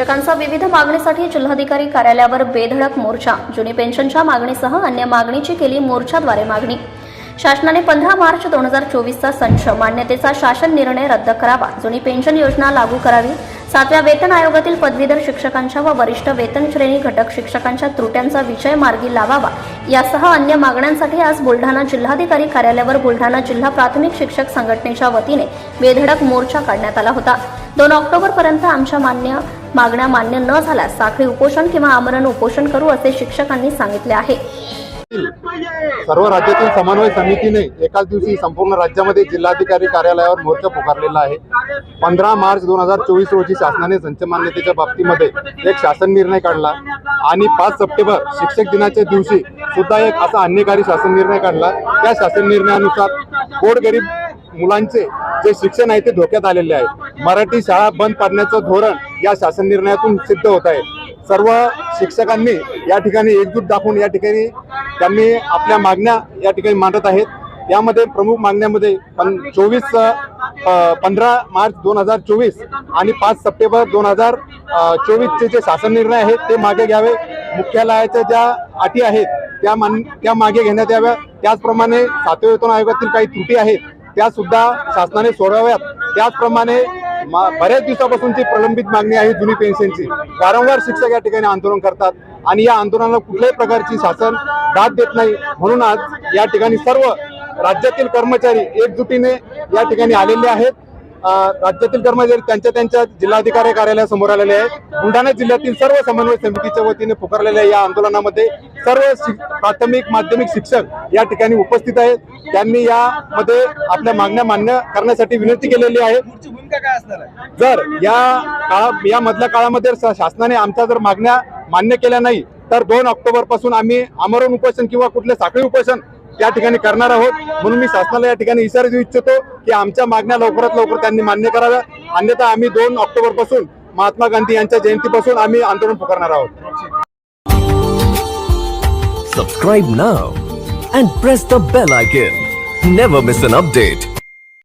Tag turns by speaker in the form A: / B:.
A: शिक्षकांचा विविध मागणीसाठी जिल्हाधिकारी कार्यालयावर बेधडक मोर्चा. जुनी पेन्शनच्या मागणीसह अन्य मागणीची केली मोर्चाद्वारे मागणी. शासनाने पंधरा मार्च दोन हजार चोवीसचा संच मान्यतेचा शासन निर्णय रद्द करावा. जुनी पेन्शन योजना लागू करावी. सातव्या वेतन आयोगातील पदवीधर शिक्षकांच्या व वरिष्ठ वेतन श्रेणी घटक शिक्षकांच्या त्रुट्यांचा विषय मार्गी लावावा. यासह अन्य मागण्यांसाठी आज बुलढाणा जिल्हाधिकारी कार्यालयावर बुलढाणा जिल्हा प्राथमिक शिक्षक संघटनेच्या वतीने बेधडक मोर्चा काढण्यात आला होता. दोन ऑक्टोबर पर्यंत आमच्या मान्य मागण्या मान्य न झाल्यास साखळी उपोषण किंवा आमरण उपोषण करू असे शिक्षकांनी सांगितले आहे.
B: सर्व राज्यातील समन्वय समितीने एकाच दिवशी संपूर्ण राज्यामध्ये जिल्हाधिकारी कार्यालयावर मोर्चा पुकारलेला आहे. पंधरा मार्च दोन हजार चोवीस रोजी शासनाने संचमान्यतेच्या बाबतीमध्ये एक शासन निर्णय काढला आणि पाच सप्टेंबर शिक्षक दिनाच्या दिवशी सुद्धा एक असा अन्यकारी शासन निर्णय काढला. त्या शासन निर्णयानुसार गोरगरीब मुलांचे जे शिक्षण आहे ते धोक्यात आलेले आहे. मराठी शाळा बंद पाडण्याचं धोरण या शासन निर्णयातून सिद्ध होत आहे. सर्व शिक्षकांनी या ठिकाणी एकजूट दाखवून या ठिकाणी त्यांनी आपल्या मागण्या या ठिकाणी मांडत आहेत. यामध्ये प्रमुख मागण्यामध्ये पण चोवीस पंधरा मार्च दोन हजार चोवीस आणि पाच सप्टेंबर दोन हजार चोवीसचे जे शासन निर्णय आहेत ते मागे घ्यावे. मुख्यालयाच्या ज्या अटी आहेत त्या मान त्या मागे घेण्यात याव्या. त्याचप्रमाणे सातव्या वेतन आयोगातील काही त्रुटी आहेत त्या सुद्धा शासनाने सोडवाव्यात. त्याचप्रमाणे मा- बऱ्याच दिवसापासूनची प्रलंबित मागणी आहे जुनी पेन्शनची. वारंवार शिक्षक या ठिकाणी आंदोलन करतात आणि या आंदोलनाला कुठल्याही प्रकारची शासन दाद देत नाही. म्हणून आज या ठिकाणी सर्व राज्यातील कर्मचारी एकजुटीने या ठिकाणी आलेले आहेत. राज्यातील कर्मचारी त्यांच्या त्यांच्या जिल्हाधिकारी कार्यालयासमोर आलेले आहे बुलढाणा जिल्ह्यातील सर्व समन्वय समितीच्या वतीने पुकारलेल्या या आंदोलनामध्ये सर्व प्राथमिक माध्यमिक शिक्षक या ठिकाणी उपस्थित आहेत. त्यांनी यामध्ये आपल्या मागण्या मान्य करण्यासाठी विनंती केलेली आहे. जर या काळा या मधल्या काळामध्ये शासनाने आमच्या जर मागण्या मान्य केल्या नाही तर दोन ऑक्टोबरपासून आम्ही आमरण उपोषण किंवा कुठले साखळी उपोषण त्या ठिकाणी करणार आहोत. म्हणून मी शासनाला या ठिकाणी इशारा देऊ इच्छितो की आमच्या मागण्या लवकरात लवकर त्यांनी मान्य कराव्या अन्यथा आम्ही दोन ऑक्टोबरपासून महात्मा गांधी यांच्या जयंतीपासून आम्ही आंदोलन पुकारणार आहोत.
C: Subscribe now and press the bell icon never miss an update